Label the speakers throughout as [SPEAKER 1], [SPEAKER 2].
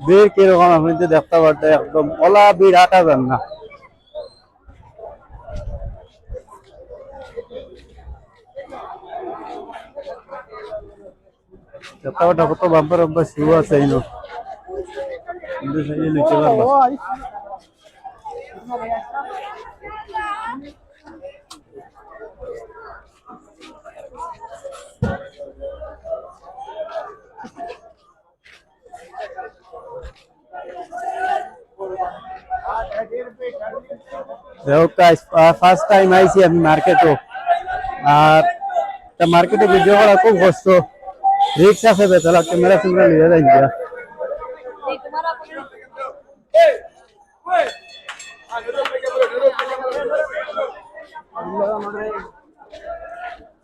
[SPEAKER 1] ভিড় কীরকম আপনি তো দেখতে পারতেন একদম ওলা ভিড় হাঁটা যান না। দেখতে কত বাম্পার বাম্পার শিউ আছে নিচে ফার্স্ট টাইম আইছি আমি মার্কেটও আর তা মার্কেটে ভিডিও করা খুব কষ্ট। রিক্স আছে বেতলা ক্যামেরা ক্যামেরা লিয়ে যাই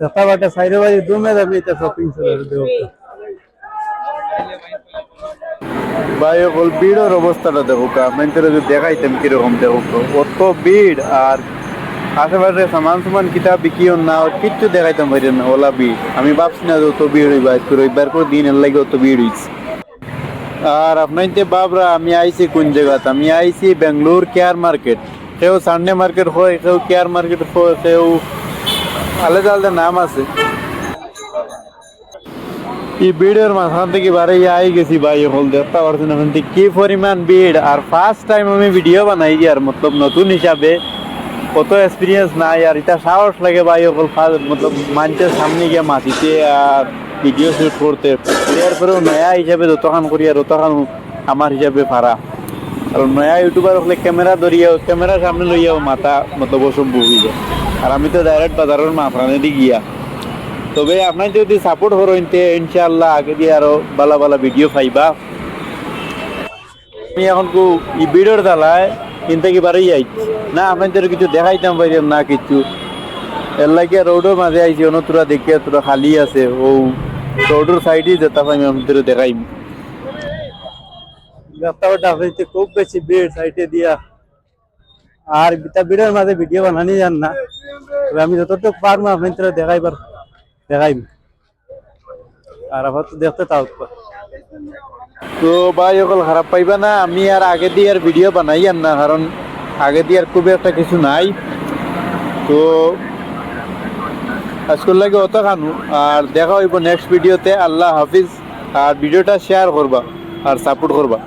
[SPEAKER 1] দেখা বাটা সাইডে বাজে দুমে দামি এটা শপিং সেন্টার দেখো।
[SPEAKER 2] ভাই বল ভিড়ের অবস্থাটা দেখো আপনাদের যদি দেখাইতাম কীরকম দেখো অত ভিড় আর আশেপাশে সামান সুমান কিতাব বিকিও না, কিচ্ছু দেখাইতাম পারি না, ওলা ভিড়। আমি ভাবছি না যে অত ভিড় হইবা, আজকে রবিবার করে দিন এর লাগে অত ভিড় হইছে। আর আপনার যে বাবরা, আমি আইছি কোন জায়গাতে? আমি আইছি বেঙ্গলোর কেয়ার মার্কেট। কেউ সানডে মার্কেট হয় কেউ কেয়ার মার্কেট হয় কেউ আলাদা আলাদা নাম আছে। এই ভিড়ের মাঝখান থেকে বারে আই গেছি ভাই হল দেখতে এখন থেকে কি পরিমাণ ভিড়। আর ফার্স্ট টাইম আমি ভিডিও বানাই আর মতলব নতুন হিসাবে। কত এক্সপিরিয়েন্স নাই আর এটা সাহস লাগে ভাই হল মতলব মানুষের সামনে গিয়ে মাতিতে আর ভিডিও শুট করতে। এরপরেও নয়া হিসাবে যতখান করি আর ততখান আমার হিসাবে ভাড়া। কারণ নয়া ইউটিউবার হলে ক্যামেরা ধরিয়াও ক্যামেরার সামনে লইয়াও মাথা মতলব অসম্ভব হয়ে যায়। আর আমি তো ডাইরেক্ট বাজারের দিয়ে গিয়া তবে আপনার যদি সাপোর্ট করেন তে ইনশাআল্লাহ আগে দিয়ে আরও ভালো ভালো ভিডিও পাইবা। আমি এখন কু ই ভিডিওর দালায় কিনতে কি বারই যাই না, আপনাদের কিছু দেখাইতাম পাইলাম না কিছু। এর লাগে রোডের মাঝে আইছি অন্য তোরা দেখে তোরা খালি আছে, ও রোডের সাইডে যেতে পাই আপনাদের দেখাইম।
[SPEAKER 1] দেখতে পারতেন আপনি খুব বেশি ভিড় সাইডে দিয়া। আর ভিড়ের মাঝে ভিডিও বানানি যান না। আমি যতটুকু পারব আপনাদের দেখাইবার। দেখাইম। আর তো দেখতে তাও
[SPEAKER 2] তো ভাই, অকল খারাপ পাইবা না, আমি আর আগে দিয়ে আর ভিডিও বানাই আর না, কারণ আগে দিয়ে আর খুব একটা কিছু নাই। তো আজকের লাগে অত খানু, আর দেখা হইব নেক্সট ভিডিওতে আল্লাহ হাফিজ, আর ভিডিওটা শেয়ার করবা, আর সাপোর্ট করবা।